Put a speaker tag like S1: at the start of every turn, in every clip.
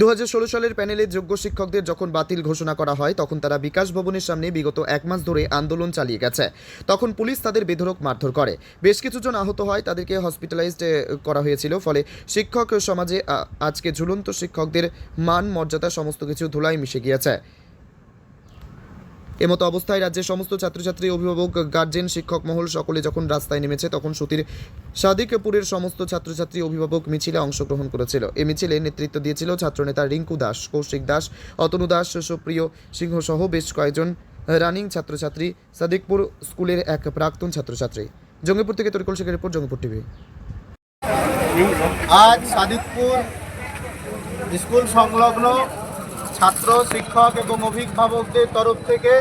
S1: দু হাজার ষোলো সালের প্যানেলে যোগ্য শিক্ষকদের যখন বাতিল ঘোষণা করা হয়, তখন তারা বিকাশ ভবনের সামনে বিগত এক মাস ধরে আন্দোলন চালিয়ে গেছে। তখন পুলিশ তাদের বেধরক মারধর করে। বেশ কিছুজন আহত হয়, তাদেরকে হসপিটালাইজড করা হয়েছিল। ফলে শিক্ষক সমাজে আজকে ঝুলন্ত শিক্ষকদের মান, মর্যাদা, সমস্ত কিছু ধুলায় মিশে গিয়েছে। এমতো অবস্থায় রাজ্যের সমস্ত ছাত্রছাত্রী, অভিভাবক গার্জেন শিক্ষক মহল সকলে যখন রাস্তায় নেমেছে, তখন সুতির সাদিকপুরের সমস্ত ছাত্রছাত্রী, অভিভাবক মিছিলে অংশগ্রহণ করেছিল। এই মিছিলে নেতৃত্ব দিয়েছিল ছাত্রনেতা রিঙ্কু দাস, কৌশিক দাস, অতনু দাস, সুপ্রিয় সিংহ সহ বেশ কয়েকজন রানিং ছাত্রছাত্রী সাদিকপুর স্কুলের এক প্রাক্তন ছাত্রছাত্রী। জঙ্গিপুর থেকে তরিকুল শেখের রিপোর্ট, জঙ্গিপুর টিভি।
S2: আজ সাদিকপুর স্কুল সংলগ্ন ছাত্র, শিক্ষক এবং অভিভাবকদের তরফ থেকে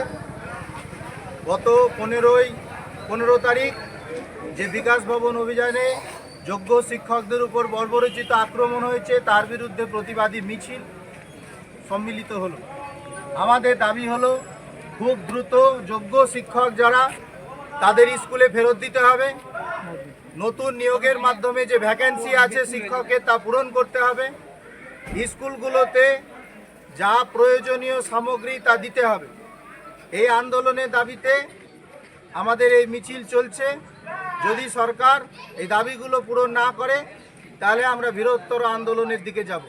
S2: গত পনেরোই, পনেরো তারিখ যে বিকাশ ভবন অভিযানে যোগ্য শিক্ষকদের উপর বর্বরচিত আক্রমণ হয়েছে, তার বিরুদ্ধে প্রতিবাদী মিছিল সম্মিলিত হলো। আমাদের দাবি হলো, খুব দ্রুত যোগ্য শিক্ষক যারা, তাদের স্কুলে ফেরত দিতে হবে। নতুন নিয়োগের মাধ্যমে যে ভ্যাকেন্সি আছে শিক্ষকের, তা পূরণ করতে হবে। স্কুলগুলোতে যা প্রয়োজনীয় সামগ্রী তা দিতে হবে। এই আন্দোলনের দাবিতে আমাদের এই মিছিল চলছে। যদি সরকার এই দাবিগুলো পূরণ না করে, তাহলে আমরা বৃহত্তর আন্দোলনের দিকে যাব।